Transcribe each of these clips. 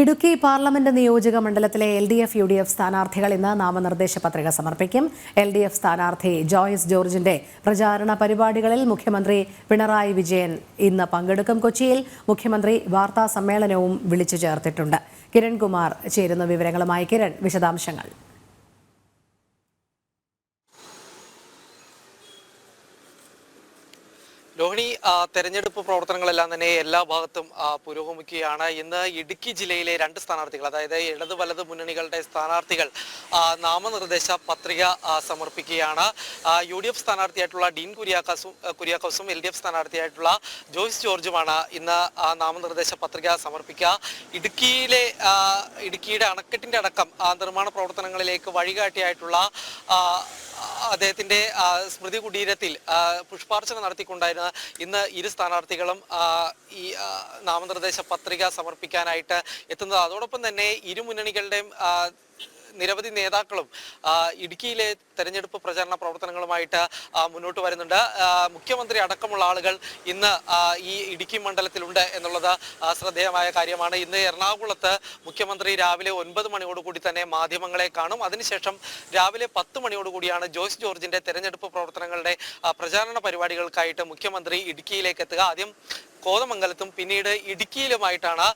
Idukki parliament നിയോജക മണ്ഡലത്തിലെ L D F U D F സ്ഥാനാർത്ഥികൾ ഇന്ന് നാമനിർദ്ദേശ പത്രിക സമർപ്പിക്കും. എൽ ഡി എഫ് സ്ഥാനാർത്ഥി ജോയ്സ് ജോർജിന്റെ പ്രചാരണ പരിപാടികളിൽ മുഖ്യമന്ത്രി പിണറായി വിജയൻ ഇന്ന് പങ്കെടുക്കും. കൊച്ചിയിൽ മുഖ്യമന്ത്രി വാർത്താ സമ്മേളനവും വിളിച്ചു ചേർത്തിട്ടുണ്ട്. കിരൺകുമാർ ചേരുന്ന വിവരങ്ങളുമായി കിരൺ വിശദാംശങ്ങൾ. രോഹിണി ആ, തെരഞ്ഞെടുപ്പ് പ്രവർത്തനങ്ങളെല്ലാം തന്നെ എല്ലാ ഭാഗത്തും പുരോഗമിക്കുകയാണ്. ഇന്ന് ഇടുക്കി ജില്ലയിലെ രണ്ട് സ്ഥാനാർത്ഥികൾ അതായത് ഇടത് വലത് മുന്നണികളുടെ സ്ഥാനാർത്ഥികൾ നാമനിർദ്ദേശ പത്രിക സമർപ്പിക്കുകയാണ്. യു ഡി എഫ് സ്ഥാനാർത്ഥിയായിട്ടുള്ള ഡീൻ കുര്യാക്കാസും കുര്യാക്കോസും എൽ ഡി എഫ് സ്ഥാനാർത്ഥിയായിട്ടുള്ള ജോയ്സ് ജോർജുമാണ് ഇന്ന് നാമനിർദ്ദേശ പത്രിക സമർപ്പിക്കുക. ഇടുക്കിയിലെ ഇടുക്കിയുടെ അണക്കെട്ടിന്റെ അടക്കം നിർമ്മാണ പ്രവർത്തനങ്ങളിലേക്ക് വഴികാട്ടിയായിട്ടുള്ള അദ്ദേഹത്തിന്റെ സ്മൃതി കുടീരത്തിൽ പുഷ്പാർച്ചന നടത്തിക്കൊണ്ടായിരുന്ന ഇന്ന് ഇരു സ്ഥാനാർത്ഥികളും ഈ നാമനിർദ്ദേശ പത്രിക സമർപ്പിക്കാനായിട്ട് എത്തുന്നത്. അതോടൊപ്പം തന്നെ ഇരു മുന്നണികളുടെയും നിരവധി നേതാക്കളും ഇടുക്കിയിലെ തെരഞ്ഞെടുപ്പ് പ്രചാരണ പ്രവർത്തനങ്ങളുമായിട്ട് മുന്നോട്ട് വരുന്നുണ്ട്. മുഖ്യമന്ത്രി അടക്കമുള്ള ആളുകൾ ഇന്ന് ഈ ഇടുക്കി മണ്ഡലത്തിലുണ്ട് എന്നുള്ളത് ശ്രദ്ധേയമായ കാര്യമാണ്. ഇന്ന് എറണാകുളത്ത് മുഖ്യമന്ത്രി രാവിലെ ഒൻപത് മണിയോടുകൂടി തന്നെ മാധ്യമങ്ങളെ കാണും. അതിനുശേഷം രാവിലെ പത്ത് മണിയോടുകൂടിയാണ് ജോയ്സ് ജോർജിന്റെ തെരഞ്ഞെടുപ്പ് പ്രവർത്തനങ്ങളുടെ പ്രചാരണ പരിപാടികൾക്കായിട്ട് മുഖ്യമന്ത്രി ഇടുക്കിയിലേക്ക് എത്തുക. ആദ്യം കോതമംഗലത്തും പിന്നീട് ഇടുക്കിയിലുമായിട്ടാണ്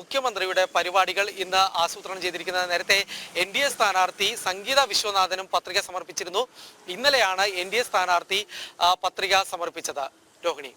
മുഖ്യമന്ത്രിയുടെ പരിപാടികൾ ഇന്ന് ആസൂത്രണം ചെയ്തിരിക്കുന്നത്. നേരത്തെ എൻ ഡി എ സ്ഥാനാർത്ഥി സംഗീത വിശ്വനാഥനും പത്രിക സമർപ്പിച്ചിരുന്നു. ഇന്നലെയാണ് എൻ ഡി എ സ്ഥാനാർത്ഥി പത്രിക സമർപ്പിച്ചത്. രോഹിണി.